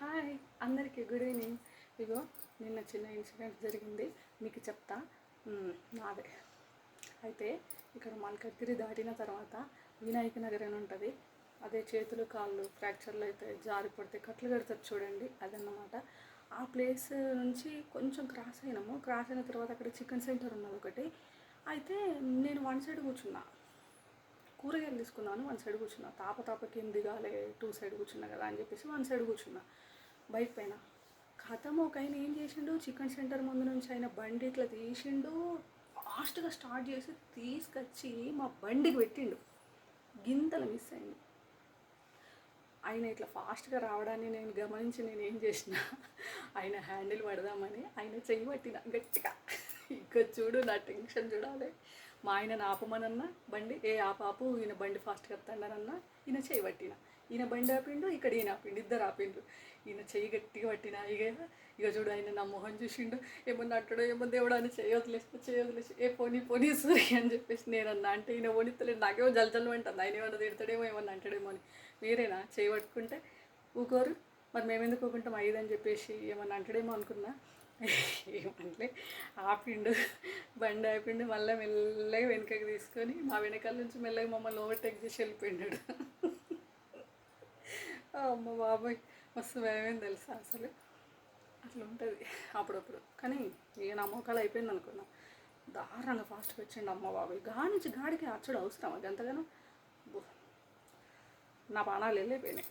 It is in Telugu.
హాయ్ అందరికీ గుడ్ ఈవినింగ్. ఇగో నిన్న చిన్న ఇన్సిడెంట్ జరిగింది. మీకు చెప్తా. నాదే. అయితే ఇక్కడ మల్కగిరి దాటిన తర్వాత వినాయక నగర్ అని ఉంటుంది. అదే చేతులు కాళ్ళు ఫ్రాక్చర్లు అయితే జారి పడితే కట్లు కడతారు చూడండి అదన్నమాట. ఆ ప్లేస్ నుంచి కొంచెం క్రాస్ అయినాము. క్రాస్ అయిన తర్వాత అక్కడ చికెన్ సెంటర్ ఉన్నది ఒకటి. అయితే నేను వన్ సైడ్ కూర్చున్నా. కూరగాయలు తీసుకున్నాను వన్ సైడ్ కూర్చున్నా. తాప తాపకి ఏం దిగాలే టూ సైడ్ కూర్చున్నా కదా అని చెప్పేసి వన్ సైడ్ కూర్చున్నా. బైక్ పైన. కథం ఒక ఆయన ఏం చేసిండు? చికెన్ సెంటర్ ముందు నుంచి ఆయన బండి ఇట్లా తీసిండు. ఫాస్ట్గా స్టార్ట్ చేసి తీసుకొచ్చి మా బండికి పెట్టిండు. గింతలు మిస్ అయింది. ఆయన ఇట్లా ఫాస్ట్గా రావడాన్ని నేను గమనించి నేను ఏం చేసిన ఆయన హ్యాండిల్ పడదామని ఆయన చెయ్యి పట్టిన గట్టిగా. ఇంకా చూడు నా టెన్షన్ చూడాలి. మా ఆయన ఆపమనన్నా బండి ఏ ఆపాపు ఈయన బండి ఫాస్ట్గా వస్తాడనన్నా ఈయన చేయి పట్టిన. ఈయన బండి ఆపిండు ఇక్కడ ఈయన ఆపిండు ఇద్దరు ఆపిండు ఈయన చెయ్యి గట్టిగా పట్టిన ఇక ఇక చూడు ఆయన నా మొహం చూసిండు. ఏమన్నా అంటాడో ఏమో దేవుడు అని చేయి వదిలేసి చేయి వదిలేసి ఏ పోనీ పోనీ సూరి అని చెప్పేసి నేను అన్నా అంటే ఈయన పోనిస్తలేడు నాకేమో జలజలు అంటుంది ఆయన ఏమన్నా తిడతాడేమో ఏమన్నా అంటాడేమో అని. మీరేనా? చేయి పట్టుకుంటే ఊకోరు. మరి మేము ఎందుకు ఊకుంటాం ఐదని చెప్పేసి ఏమన్నా అంటాడేమో అనుకున్నా. ఏమంటే ఆపిండు బండి ఆపిండు మళ్ళీ మెల్లగా వెనకకి తీసుకొని మా వెనకాల నుంచి మెల్లగా మమ్మల్ని ఓవర్టేక్ చేసి వెళ్ళిపోయినాడు. అమ్మ బాబాయ్ మస్తు భయమేం తెలుసా అసలు? అట్లా ఉంటుంది అప్పుడప్పుడు. కానీ ఇక నా మోకాలు అయిపోయింది అనుకున్నా. దారుణంగా ఫాస్ట్గా వచ్చిండు అమ్మ బాబాయ్. గా నుంచి గాడికి అచ్చడు అవసరం అది ఎంతగానో? నా బాణాలు వెళ్ళిపోయినాయి.